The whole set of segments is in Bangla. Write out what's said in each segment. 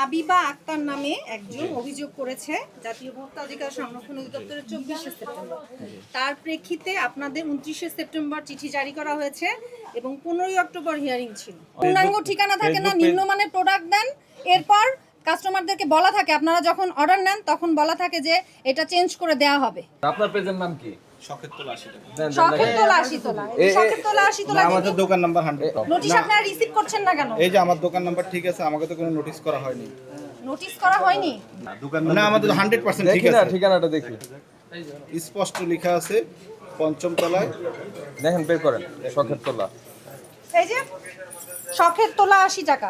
হাবিবা আক্তার নামে একজন অভিযোগ করেছে জাতীয় ভোক্তা অধিকার সংরক্ষণ অধিদপ্তরের চব্বিশে সেপ্টেম্বর। তার প্রেক্ষিতে আপনাদের উনত্রিশে সেপ্টেম্বর চিঠি জারি করা হয়েছে এবং পনেরোই অক্টোবর হিয়ারিং ছিল। পূর্ণাঙ্গ ঠিকানা থাকে না নিম্নমানের প্রোডাক্ট দেন এরপর কাস্টমারদেরকে বলা থাকে। আপনারা যখন অর্ডার নেন তখন বলা থাকে যে এটা চেঞ্জ করে দেওয়া হবে। আপনার পেজের নাম কি? শখের তোলা আশি টাকা দেন, দেন, শখের তোলা আশি তোলা এই এ- এ- শখের তোলা আশি তোলা আমাদের দোকান নাম্বার হান্ড্রেড নোটিশ আপনারা রিসিভ করছেন না কেন? এই যে আমার দোকান নাম্বার ঠিক আছে আমাকে তো কোনো নোটিশ করা হয়নি। নোটিশ করা হয়নি? না দোকান না আমাদের ঠিক আছে। ঠিকানাটা দেখি। স্পষ্ট লিখা আছে পঞ্চম তলায়। দেখেন বের করেন শখের তোলা। এই যে শখের তোলা আশি টাকা।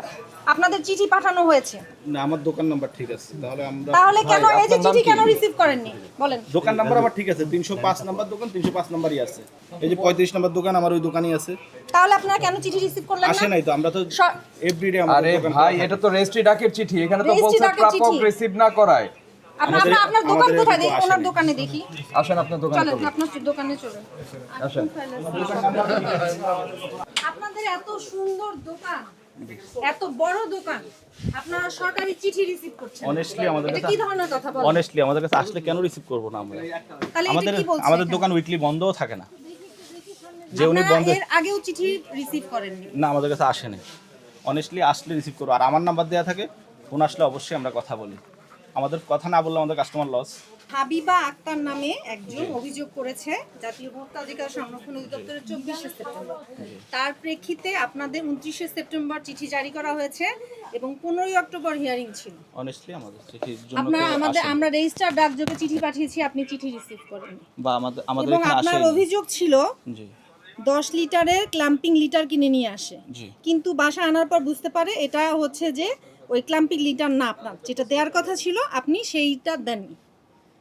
আপনাদের চিঠি পাঠানো হয়েছে। না আমার দোকান নাম্বার ঠিক আছে। তাহলে আমরা তাহলে কেন এই যে চিঠি কেন রিসিভ করেননি? বলেন। দোকান নাম্বার আমার ঠিক আছে। তিনশো পাঁচ নাম্বার দোকান তিনশো পাঁচ নাম্বারই আছে। এই যে পঁয়ত্রিশ নাম্বার দোকান আমার ওই দোকানই আছে। তাহলে আপনারা কেন চিঠি রিসিভ করলেন আসে নাই তো আমরা তো এভরিডে আরে আমাদের দোকান ভাই এটা তো রেজিস্ট্রি ডাকের চিঠি। এখানে তো বলছে প্রাপক রিসিভ না করায়। আপনার আমাদের- আপনার- আপনার দোকান কোথায় দেখি? ওনার দোকানে দেখি। আসেন আপনার দোকানে চলেন আপনার দোকানে চলুন। আসেন। আপনাদের এত সুন্দর দোকান এত বড় দোকান আপনারা সরকারি চিঠি রিসিভ করছেন। Honestly আমাদের কাছে- কি ধরনের কথা বলেন? অনেস্টলি আমাদের কাছে আসলে কেন রিসিভ করব না আমরা? আমাদের আমাদের দোকান উইকলি বন্ধও থাকে না। যে উনি বন্ধ এর আগেও চিঠি রিসিভ করেননি? না আমাদের কাছে আসেনি অনেস্টলি আসলে রিসিভ করব। আর আমার নাম্বার দেওয়া থাকে ফোন আসলে অবশ্যই আমরা কথা বলি। আমাদের কথা না বললে আমাদের কাস্টমার লস হাবিবা আক্তার নামে একজন অভিযোগ করেছে জাতীয় ভোক্তা অধিকার সংরক্ষণ অধিদপ্তরের চব্বিশে সেপ্টেম্বর। তার প্রেক্ষিতে আপনাদের উনত্রিশে সেপ্টেম্বর চিঠি জারি করা হয়েছে এবং পনেরোই অক্টোবর হিয়ারিং ছিল। অনেস্টলি আমাদের চিঠির জন্য আপনার আমাদের আমরা রেজিস্টার ডাকযোগে চিঠি পাঠিয়েছি আপনি চিঠি রিসিভ করেন বা আমাদের আমাদের এবং এখানে আপনার অভিযোগ ছিল জি। দশ লিটারের ক্লাম্পিং লিটার কিনে নিয়ে আসে। কিন্তু বাসা আনার পর বুঝতে পারে এটা হচ্ছে যে ওই ক্লাম্পিং লিটার না আপনার যেটা দেওয়ার কথা ছিল আপনি সেইটা দেননি।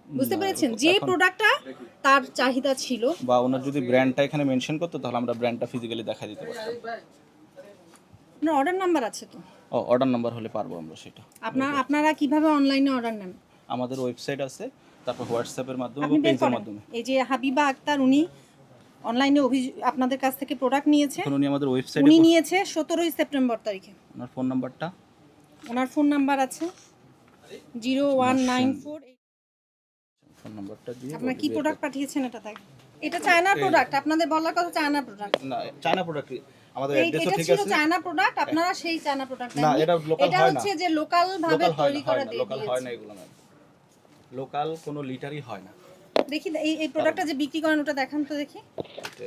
বুঝতে পেরেছেন? যে প্রোডাক্টটা তার চাহিদা ছিল। বা ওনার যদি ব্র্যান্ডটা এখানে মেনশন করতো তাহলে আমরা ব্র্যান্ডটা ফিজিক্যালি দেখা দিতে পারতাম। আপনার অর্ডার নাম্বার আছে তো? ও অর্ডার নাম্বার হলে পারব আমরা সেটা। আপনার আপনারা কীভাবে অনলাইনে অর্ডার নেন? আমাদের ওয়েবসাইট আছে তারপর হোয়াটসঅ্যাপের মাধ্যমে বের পেজের মাধ্যমে। এই যে হাবিবা আক্তার উনি অনলাইনে আপনাদের কাছ থেকে প্রোডাক্ট নিয়েছে। উনি আমাদের ওয়েবসাইটে উনি নিয়েছে সতেরোই সেপ্টেম্বর তারিখে। ওনার ফোন নাম্বারটা ওনার ফোন নাম্বার আছে zero one nine four phone নাম্বারটা দিয়ে আপনার কি প্রোডাক্ট পাঠিয়েছেন এটা দেখ। এটা চায়না প্রোডাক্ট আপনাদের বলার কথা চায়না প্রোডাক্ট না চায়না প্রোডাক্ট আমাদের অ্যাড্রেসও এটা ঠিক আছে। চায়না প্রোডাক্ট আপনারা সেই চায়না প্রোডাক্ট না, এটা এটা হয় না। এটা হচ্ছে যে লোকাল ভাবে তৈরি করা দিয়ে লোকাল হয় না এগুলো ম্যাম লোকাল কোনো লিটারই হয় না। দেখি এই এই প্রোডাক্টটা যে বিক্রি করেন ওটা দেখান তো দেখি। এটা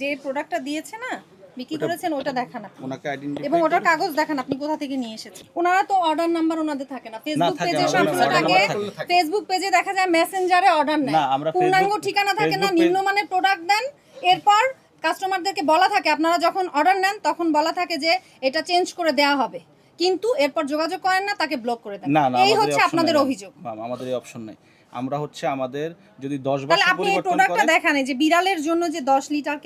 যে প্রোডাক্টটা দিয়েছে না বিক্রি করেছেন ওটা দেখান আপনি। ওনাকে আইডেন্টিফাই এবং ওটার কাগজ দেখান আপনি কোথা থেকে নিয়ে এসেছেন। ওনারা তো অর্ডার নাম্বার ওনাদের থাকে না। ফেসবুক পেজে সবসময় থাকে। ফেসবুক পেজে দেখা যায় মেসেঞ্জারে অর্ডার নেয়। না, আমরা পূর্ণাঙ্গ ঠিকানা থাকে না নিম্নমানের প্রোডাক্ট দেন। এরপর কাস্টমারদেরকে বলা থাকে আপনারা যখন অর্ডার নেন তখন বলা থাকে যে এটা চেঞ্জ করে দেওয়া হবে। কিন্তু এরপর যোগাযোগ করেন না তাকে ব্লক করে দেন। এই হচ্ছে আপনাদের অভিযোগ। ম্যাম, আমাদের এই অপশন নাই। আমরা হচ্ছে আমাদের যদি 10 তাহলে বছর আপনি এই পরিবর্তন প্রোডাক্টটা করে দেখান যে বিড়ালের জন্য যে দশ লিটার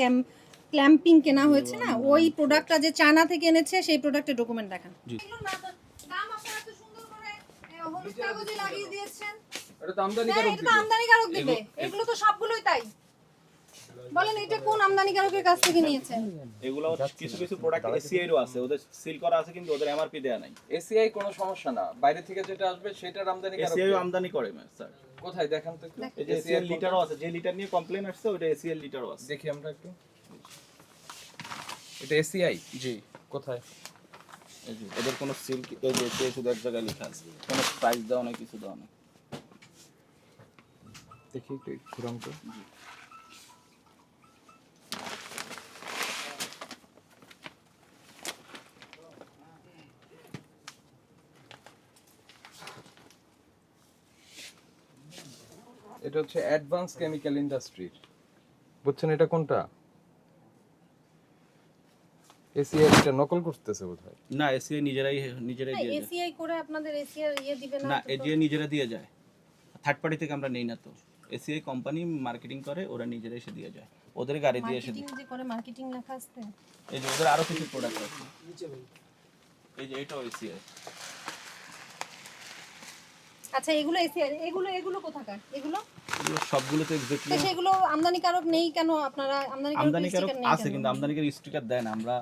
ক্ল্যাম্পিং কেনা হয়েছে না ওই প্রোডাক্টটা যে চায়না থেকে এনেছে সেই প্রোডাক্টের ডকুমেন্ট দেখান। জি। দাম আপনারা এত সুন্দর করে এ, হলুদ কাগজে লাগিয়ে দিয়েছেন। এটা তো আমদানি হ্যাঁ, কারক এটা তো আমদানিকারক দিবে। এগুলো তো সবগুলোই তাই। বলেন এটা কোন আমদানিকারকের কাছ থেকে নিয়েছেন এগুলো কিছু কিছু প্রোডাক্ট এসিআই এরও আছে ওদের সিল করা আছে কিন্তু ওদের এমআরপি দেয়া নাই। এসিআই কোনো সমস্যা না। বাইরে থেকে যেটা আসবে সেটার আমদানি কারক এসিআই আমদানি করে ম্যাম স্যার কোথায়? দেখান তো একটু। এই যে লিটারও আছে যে লিটার নিয়ে কমপ্লেন আসছে ওটা এসিএল লিটারও আছে। দেখি আমরা একটু। এটা এসিআই জি। কোথায়? ওদের কোনো সিল এই যে এসিআই শুধু এক জায়গায় লেখা আছে। কোনো প্রাইস দেওয়া নাই কিছু দেওয়া নাই। দেখি একটু ঘুরাম তো। এটা হচ্ছে অ্যাডভান্স কেমিক্যাল ইন্ডাস্ট্রির বুঝছেন এটা কোনটা? এসিআই এটা নকল করতেছে বোধহয়? না এসিআই নিজেরাই নিজেরাই দিয়ে যায় এসিআই করে আপনাদের এসিআই ইয়ে দিবে না না যে নিজেরা দিয়ে যায়। থার্ড পার্টি থেকে আমরা নেই না তো। এসিআই কোম্পানি মার্কেটিং করে ওরা নিজেরা এসে দিয়ে যায়। ওদের গাড়ি দিয়ে এসে মার্কেটিং দিয়ে যে করে মার্কেটিং লেখা আছে। এই যে ওদের আরও কিছু প্রোডাক্ট আছে। এই যে এটাও এসিআই আচ্ছা এগুলো এসিআই এগুলো এগুলো কোথাকার? এগুলো? এগুলো সবগুলো তো তো এক্স্যাক্টলি সেগুলো আমদানিকারক নেই কেন? আপনারা আমদানিকারক আমদানিকারক sticker নেই আছে কিন্তু আমদানিকারক স্টিকার দেয় আমরা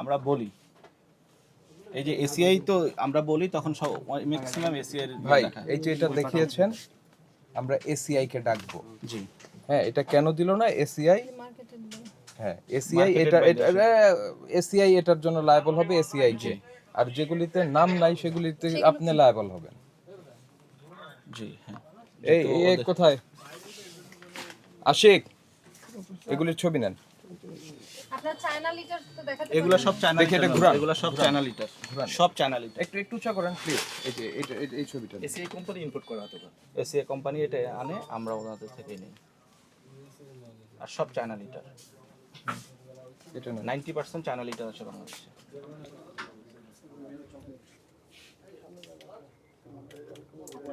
আমরা বলি। এই যে এসিআই তো আমরা বলি তখন সব ম্যাক্সিমাম এসিআই ভাই এই যে এটা দেখিয়েছেন আমরা এসিআই কে ডাকবো। জি। হ্যাঁ এটা কেন দিল না? এসিআই হ্যাঁ এসিআই এটা এটা এসিআই এটার জন্য লায়াবল হবে এসিআই কে। আর যেগুলিতে নাম নাই সেগুলিতে আপনি লায়াবল হবেন। জি হ্যাঁ। এই এই কোথায়? আশিক এগুলির ছবি নেন। আপনার চায়না লিটার তো দেখাতে এগুলো সব চায়না দেখি এটা ঘুরান। এগুলো সব চায়না লিটার সব চায়না লিটার একটু একটু উঁচা করেন প্লিজ এই যে এটা এই- এই ছবিটা। এসিআই কোম্পানি ইম্পোর্ট করা হতো এসিআই কোম্পানি এটা আনে আমরা ওনাদের থেকে নিই। আর সব চায়না লিটার এটা নেন। নাইনটি পার্সেন্ট চায়না লিটার আছে বাংলাদেশে।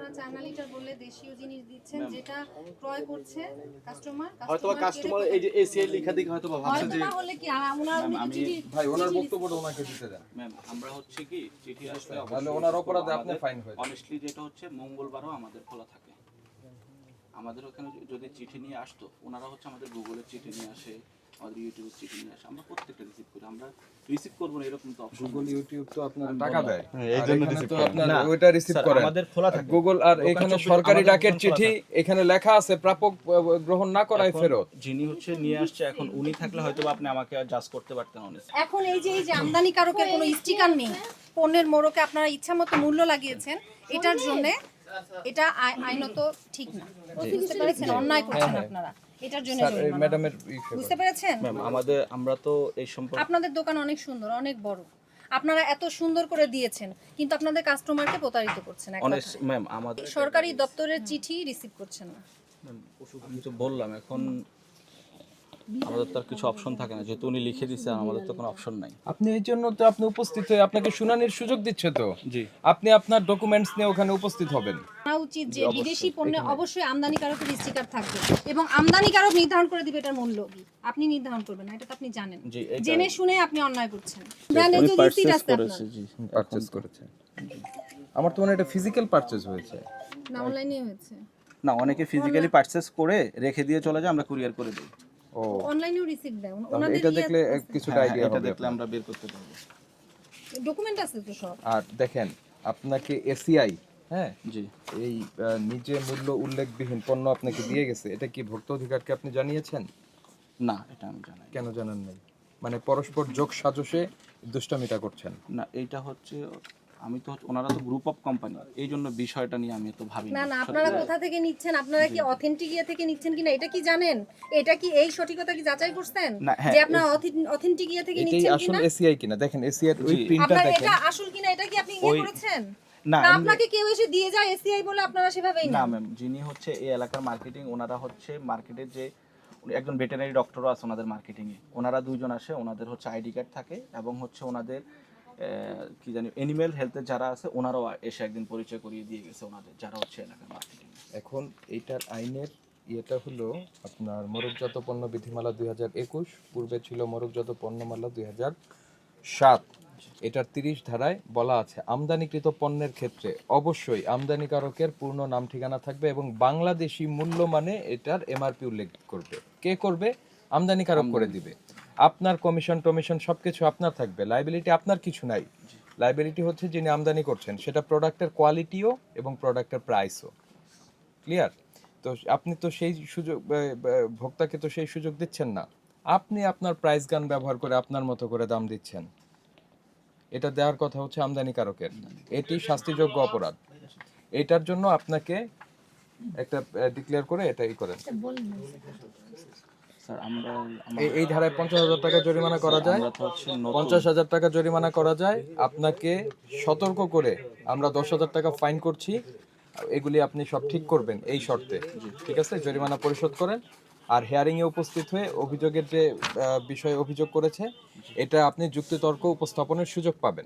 আপনারা চায়না লিটার বললে দেশীয় জিনিস দিচ্ছেন যেটা ক্রয় করছে কাস্টমার হয়তো কাস্টমার এই যে এসিআই লেখা দেখে হয়তো ভাবছে যে না হলে কি আর ওনার আমি- ভাই ওনার বক্তব্যটা ওনাকে দিতে দেন। ম্যাম আমরা হচ্ছে কি চিঠি আসলে তাহলে ওনার অপরাধে আপনি ফাইন হয়ে অনেস্টলি যেটা হচ্ছে মঙ্গলবারও আমাদের খোলা থাকে। আমাদের ওখানে যদি চিঠি নিয়ে আসতো ওনারা হচ্ছে আমাদের গুগলের চিঠি নিয়ে আসে আমাদের ইউটিউবের চিঠি নিয়ে আসে আমরা প্রত্যেকটা রিসিভ করি। আমরা রিসিভ করব না এরকম তো অপশন গুগল ইউটিউব তো আপনার টাকা দেয়। এই আর জন্য করেন। আপনার না, ওইটা রিসিভ করেন। আমাদের খোলা থাকে। গুগল আর এখানে সরকারি ডাকের চিঠি এখানে লেখা আছে প্রাপক গ্রহণ না করায় ফেরত। যিনি হচ্ছে নিয়ে আসছে এখন উনি থাকলে হয়তো আপনি আমাকে জাজ করতে পারতেন অনেক। এখন এই যে এই যে আমদানিকারকের কোনো স্টিকার নেই পণ্যের মোড়কে আপনারা ইচ্ছা মতো মূল্য লাগিয়েছেন এটার জন্য এটা আইনত ঠিক না। বুঝতে পেরেছেন? অন্যায় করছেন আপনারা। এটার জন্য। ম্যাডামের বুঝতে পেরেছেন? ম্যাম আমাদের আমরা তো এই সম্পর্কে আপনাদের দোকান অনেক সুন্দর অনেক বড়। আপনারা এত সুন্দর করে দিয়েছেন কিন্তু আপনাদের কাস্টমারকে প্রতারিত করছেন ম্যাম আমাদের সরকারি দপ্তরের চিঠি রিসিভ করছেন না। আমি তো বললাম এখন আমাদের তো আর কিছু অপশন থাকে না। যেহেতু উনি লিখে দিচ্ছে আমাদের তো কোনো অপশন নাই। আপনি এই জন্য তো আপনি উপস্থিত হয়ে আপনাকে শুনানির সুযোগ দিচ্ছে তো। জি। আপনি আপনার ডকুমেন্টস নিয়ে ওখানে উপস্থিত হবেন। উচিত যে বিদেশি পণ্যে অবশ্যই আমদানিকারকের স্টিকার থাকবে এবং আমদানিকারক নির্ধারণ করে দিবে এটার মূল্য আপনি নির্ধারণ করবেন না এটা তো আপনি জানেন। জি জেনে শুনে আপনি অন্যায় করছেন। ব্র্যান্ডের যে রিসিট আছে আপনার। জি পারচেজ করেছে। আমার তো মনে হয় এটা ফিজিক্যাল পারচেজ হয়েছে। না অনলাইনে হয়েছে। না অনেকে ফিজিক্যালি পারচেস করে রেখে দিয়ে চলে যায় আমরা কুরিয়ার করে দিই। অনলাইনেও রিসিট দেয়। ওনাদের এটা দেখলে কিছুটা আইডিয়া হ্যাঁ, এটা দেখলে আমরা বের করতে পারব। ডকুমেন্ট আছে তো সব? আর দেখেন আপনাকে এসিআই হ্যাঁ? জি। এই নিজে মূল্য উল্লেখবিহীন পণ্য আপনাকে দিয়ে গেছে এটা কি ভোক্তা অধিকারকে আপনি জানিয়েছেন? না এটা আমি জানাই কেন জানান নাই? মানে পরস্পর যোগ সাজসে দুষ্টামিটা করছেন। না এটা হচ্ছে আমি তো ওনারা তো গ্রুপ অফ কোম্পানি এই জন্য বিষয়টা নিয়ে আমি তো ভাবি না না আপনারা কোথা থেকে নিচ্ছেন? আপনারা কি অথেন্টিক ইয়ে থেকে নিচ্ছেন কিনা এটা কি জানেন? এটা কি এই সঠিকতা কি যাচাই করছেন? হ্যাঁ, যে আপনারা অথেন্টিক ইয়ে থেকে নিচ্ছেন আসল কিনা? এসিআই কিনা? দেখেন এসিআই ওই জি। প্রিন্টটা আপনার দেখেন। এটা আসল কিনা এটা কি আপনি ইয়ে করেছেন? না, আপনাকে কেউ এসে দিয়ে যায় এসিআই বলে আপনারা সেভাবেই না ম্যাম যিনি হচ্ছে এই এলাকার মার্কেটিং ওনারা হচ্ছে মার্কেটের যে একজন ভেটেনারি ডক্টরও আছে ওনাদের মার্কেটিংয়ে ওনারা দুইজন আসে ওনাদের হচ্ছে আইডি কার্ড থাকে এবং হচ্ছে ওনাদের কি জানি এনিম্যাল হেলথের যারা আছে ওনারাও এসে একদিন পরিচয় করিয়ে দিয়ে গেছে ওনাদের যারা হচ্ছে এলাকার মার্কেটিং এখন এইটার আইনের ইয়েটা হলো আপনার মোরগজাত পণ্য বিধিমালা দুই হাজার একুশ পূর্বে ছিল মোরগজাত পণ্যমালা দুই হাজার সাত। এটার তিরিশ ধারায় বলা আছে আমদানিকৃত পণ্যের ক্ষেত্রে অবশ্যই আমদানিকারকের পূর্ণ নাম ঠিকানা থাকবে এবং বাংলাদেশি মূল্য মানে এটার এমআরপি উল্লেখ করবে। কে করবে? আমদানিকারক করে দিবে। আপনার কমিশন টমিশন সবকিছু আপনার থাকবে। লাইবিলিটি আপনার কিছু নাই। লাইবিলিটি হচ্ছে যিনি আমদানি করছেন, সেটা প্রোডাক্টের কোয়ালিটিও এবং প্রোডাক্টের প্রাইসও ক্লিয়ার তো আপনি তো সেই সুযোগ ভোক্তাকে তো সেই সুযোগ দিচ্ছেন না। আপনি আপনার প্রাইস গান ব্যবহার করে আপনার মতো করে দাম দিচ্ছেন। এটা দেওয়ার কথা হচ্ছে আমদানিকারকের। এটি শাস্তিযোগ্য অপরাধ। এটার জন্য আপনাকে একটা ডিক্লেয়ার করে এটাই করেন। স্যার আমরা এই- ধারায় পঞ্চাশ হাজার টাকা জরিমানা করা যায়। পঞ্চাশ হাজার টাকা জরিমানা করা যায়। আপনাকে সতর্ক করে আমরা দশ হাজার টাকা ফাইন করছি। এগুলি আপনি সব ঠিক করবেন এই শর্তে। ঠিক আছে? জরিমানা পরিশোধ করেন। আর হেয়ারিং এ উপস্থিত হয়ে অভিযোগের যে বিষয়ে অভিযোগ করেছে এটা আপনি যুক্তিতর্ক উপস্থাপনের সুযোগ পাবেন।